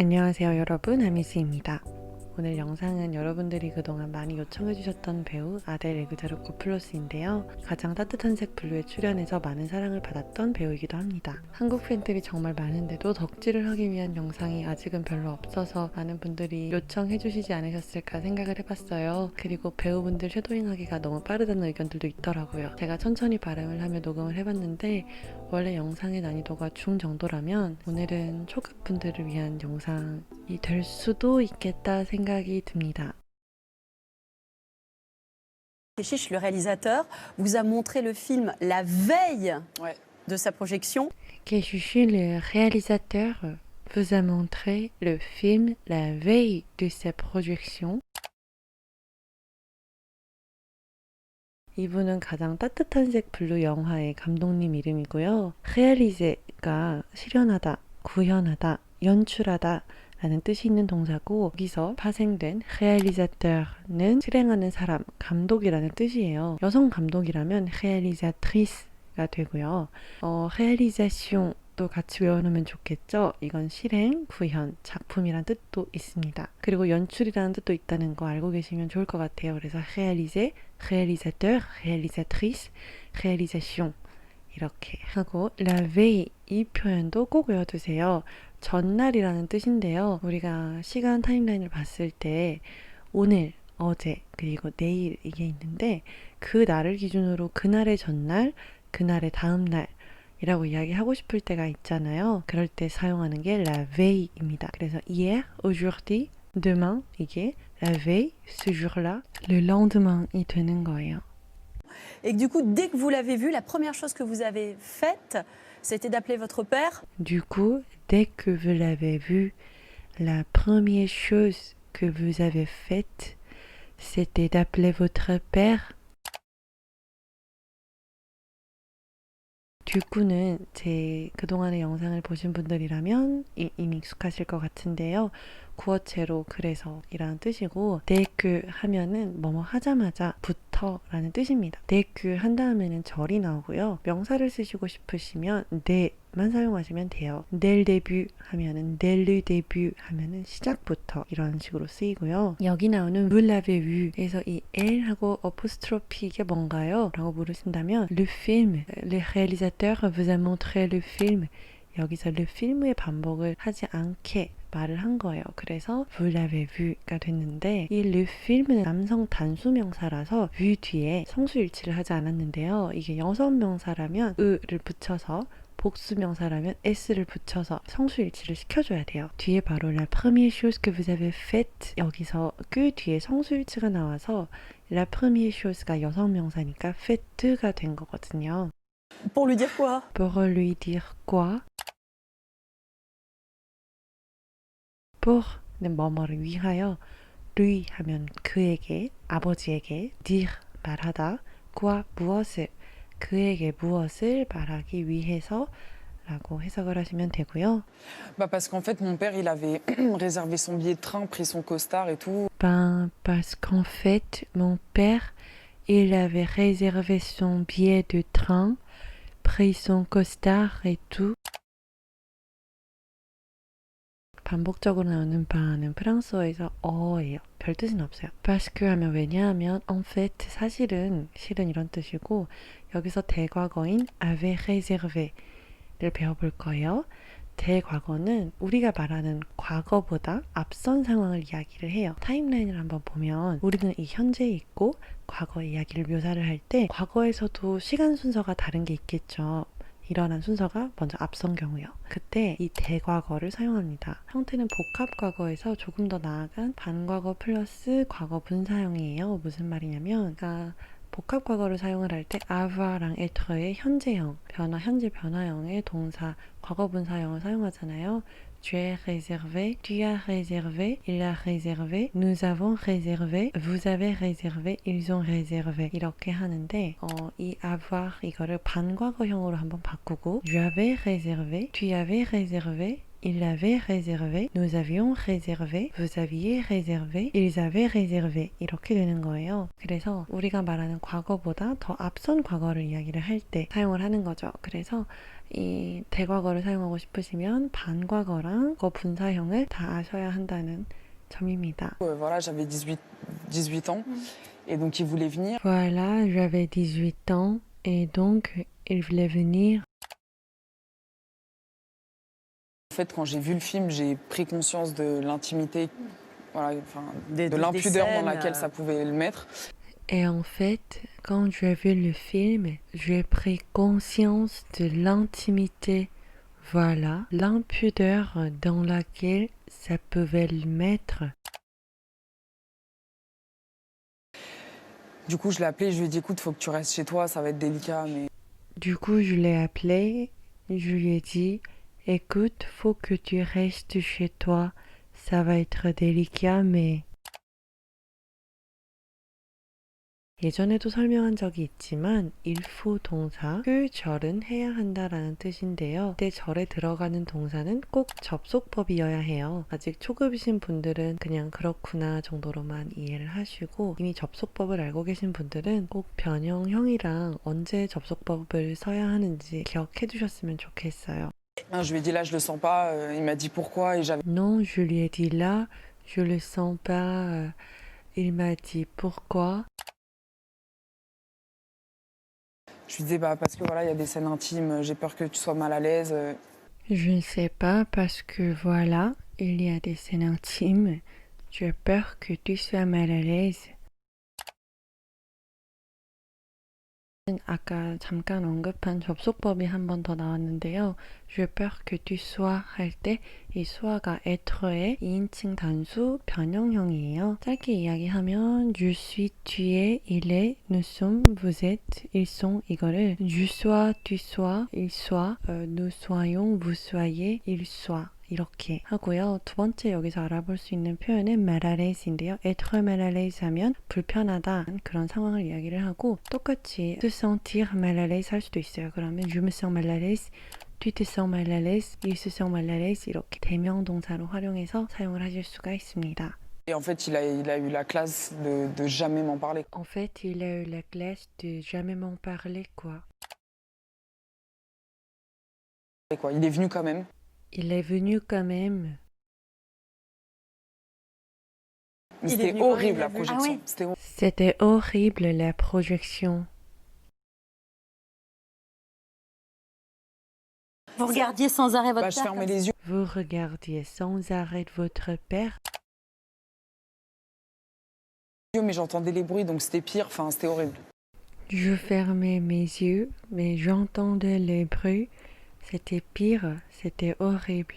안녕하세요 여러분 아미스입니다. 오늘 영상은 여러분들이 그동안 많이 요청해주셨던 배우 아델 에그제로코 플러스인데요. 가장 따뜻한 색 블루에 출연해서 많은 사랑을 받았던 배우이기도 합니다. 한국 팬들이 정말 많은데도 덕질을 하기 위한 영상이 아직은 별로 없어서 많은 분들이 요청해주시지 않으셨을까 생각을 해봤어요. 그리고 배우분들 쉐도잉하기가 너무 빠르다는 의견들도 있더라고요. 제가 천천히 발음을 하며 녹음을 해봤는데 원래 영상의 난이도가 중 정도라면 오늘은 초급분들을 위한 영상 이 될 수도 있겠다 생각이 듭니다. Chiche, le réalisateur, vous a montré le film la veille Ouais. de sa projection. Keshushi, le réalisateur, vous a montré le film la veille de sa projection. 이분은 가장 따뜻한 색 블루 영화의 감독님 이름이고요. réalise가 실현하다, 구현하다, 연출하다 라는 뜻이 있는 동사고 여기서 파생된 réalisateur는 실행하는 사람, 감독이라는 뜻이에요. 여성 감독이라면 réalisatrice가 되고요. 어, réalisation 또 같이 외워놓으면 좋겠죠. 이건 실행, 구현, 작품이란 뜻도 있습니다. 그리고 연출이라는 뜻도 있다는 거 알고 계시면 좋을 것 같아요. 그래서 réaliser, réalisateur, réalisatrice, réalisation 이렇게 하고 la veille 이 표현도 꼭 외워두세요. 전날이라는 뜻인데요. 우리가 시간 타임라인을 봤을 때 오늘, 어제, 그리고 내일 이게 있는데 그 날을 기준으로 그날의 전날, 그날의 다음 날 이라고 이야기하고 싶을 때가 있잖아요. 그럴 때 사용하는 게 la veille입니다. 그래서 hier, aujourd'hui, demain 이게 la veille, ce jour-là, le lendemain이 되는 거예요. Et du coup, dès que vous l'avez vu, la première chose que vous avez faite, c'était d'appeler votre père. Du coup, dès que vous l'avez vu, la première chose que vous avez faite, c'était d'appeler votre père. 듀꾸는 제 그동안의 영상을 보신 분들이라면 이- 이미 익숙하실 것 같은데요. 구어체로 그래서 이라는 뜻이고 데크 하면은 뭐뭐 하자마자 부 터라는 뜻입니다. 데크 한 다음에는 절이 나오고요. 명사를 쓰시고 싶으시면 네 만 사용하시면 돼요. 넬 데뷔 하면은 넬르 데뷔 하면은 시작부터 이런 식으로 쓰이고요. 여기 나오는 vu에서 이 L하고 어포스트로피 이게 뭔가요? 라고 물으신다면 le film, le réalisateur vous a montré le film 여기서 le film의 반복을 하지 않게 말을 한 거예요. 그래서 vu가 됐는데 이 film은 남성 단수 명사라서 vu 뒤에 성수 일치를 하지 않았는데요. 이게 여성 명사라면 으를 붙여서 복수 명사라면 s를 붙여서 성수 일치를 시켜줘야 돼요. 뒤에 바로 la première chose que vous avez faite 여기서 그 뒤에 성수 일치가 나와서 la première chose가 여성 명사니까 faite가 된 거거든요. Pour lui dire quoi Pour lui dire quoi? Pour는 뭐뭐를 위하여 lui 하면 그에게 아버지에게 dire 말하다 quoi 무엇을 그에게 무엇을 말하기 위해서 라고 해석을 하시면 되고요. Bah parce qu'en fait, mon père, il avait réservé son billet de train, pris son costard et tout. Ben, parce qu'en fait, mon père, il avait réservé son billet de train, pris son costard et tout. 반복적으로 나오는 바는 프랑스어에서 어예요. 별 뜻은 없어요. parce 하면 왜냐하면 en fait 사실은 실은 이런 뜻이고 여기서 대과거인 avait réservé를 배워볼 거예요. 대과거는 우리가 말하는 과거보다 앞선 상황을 이야기를 해요. 타임라인을 한번 보면 우리는 이 현재에 있고 과거 이야기를 묘사를 할 때 과거에서도 시간 순서가 다른 게 있겠죠. 일어난 순서가 먼저 앞선 경우요. 그때 이 대과거를 사용합니다. 형태는 복합 과거에서 조금 더 나아간 반과거 플러스 과거 분사형이에요. 무슨 말이냐면 그러니까 복합 과거를 사용을 할 때 ava랑 être 의 현재형, 변화 현재 변화형의 동사 과거 분사형을 사용하잖아요. Tu es réservé, tu as réservé, il a réservé, nous avons réservé, vous avez réservé, ils ont réservé 이렇게 하는데 어, 이 avoir 이거를 반과거형으로 한번 바꾸고 tu avais réservé, tu avais réservé, il avait réservé, nous avions réservé, vous aviez réservé, ils avaient réservé 이렇게 되는 거예요. 그래서 우리가 말하는 과거보다 더 앞선 과거를 이야기를 할 때 사용을 하는 거죠. 그래서 이 대과거를 사용하고 싶으시면 반과거랑 거 분사형을 다 아셔야 한다는 점입니다. Euh, voilà, j'avais 18, 18 ans. Et donc, il voulait venir. Voilà, j'avais 18 ans et donc il voulait venir. Fait, quand j'ai vu le film, j'ai pris conscience de l'intimité, voilà, enfin, de des l'impudeur dans laquelle euh, ça pouvait le mettre. Et en fait, quand j'ai vu le film, j'ai pris conscience de l'intimité, voilà, l'impudeur dans laquelle ça pouvait le mettre. Du coup, je l'ai appelé, je lui ai dit écoute, faut que tu restes chez toi, ça va être délicat, mais Du coup, je l'ai appelé, je lui ai dit, écoute, faut que tu restes chez toi, ça va être délicat, mais... 예전에도 설명한 적이 있지만 일fu 동사 그 절은 해야 한다라는 뜻인데요. 그때 절에 들어가는 동사는 꼭 접속법이어야 해요. 아직 초급이신 분들은 그냥 그렇구나 정도로만 이해를 하시고 이미 접속법을 알고 계신 분들은 꼭 변형형이랑 언제 접속법을 써야 하는지 기억해 두셨으면 좋겠어요. Je lui ai dit là, je le sens pas. euh, il m'a dit pourquoi et j'avais Non, je lui ai dit là, je le sens pas. euh, Il m'a dit pourquoi. Je lui disais bah parce que voilà, il y a des scènes intimes, j'ai peur que tu sois mal à l'aise. euh. Je ne sais pas parce que voilà, il y a des scènes intimes. J'ai peur que tu sois mal à l'aise. 아까 잠깐 언급한 접속법이 한 번 더 나왔는데요. Je peur que tu sois 할 때 이 sois가 être,의 2인칭 단수 변형형이에요. 짧게 이야기하면 je suis, tu es, il est, nous sommes, vous êtes, ils sont 이거를 je sois, tu sois, il soit, 어, nous soyons, vous soyez, il soit 이렇게 하고요. 두 번째 여기서 알아볼 수 있는 표현은 말아레이스인데요. être mal à l'aise 하면 불편하다 그런 상황을 이야기를 하고 똑같이 se sentir mal à l'aise 할 수도 있어요. 그러면 je me sens mal à l'aise, tu te sens mal à l'aise, il se sent mal à l'aise 이렇게 대명 동사로 활용해서 사용을 하실 수가 있습니다. Et en fait, il a, il a eu la classe de, de jamais m'en parler. En fait, il a eu la classe de jamais m'en parler quoi. Quoi. Il est venu quand même. Il est venu quand même. Mais Il est c'était venu quand même, horrible il a la vu. projection. Ah oui. C'était hor- C'était horrible la projection. Vous regardiez sans arrêt votre Bah, je père fermais comme les yeux, Vous regardiez sans arrêt votre père. mais j'entendais les bruits, donc c'était pire. Enfin, c'était horrible. Je fermais mes yeux, mais j'entendais les bruits. C'était pire, c'était horrible.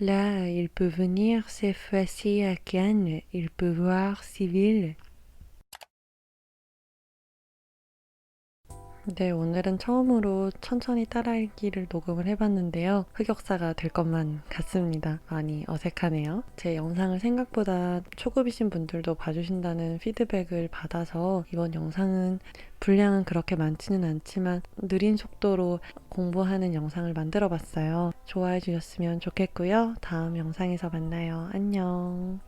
Là, il peut venir fois-ci à Cannes, il peut voir Civil. 네, 오늘은 처음으로 천천히 따라읽기를 녹음을 해봤는데요. 흑역사가 될 것만 같습니다. 많이 어색하네요. 제 영상을 생각보다 초급이신 분들도 봐주신다는 피드백을 받아서 이번 영상은 분량은 그렇게 많지는 않지만 느린 속도로 공부하는 영상을 만들어 봤어요. 좋아해 주셨으면 좋겠고요. 다음 영상에서 만나요. 안녕.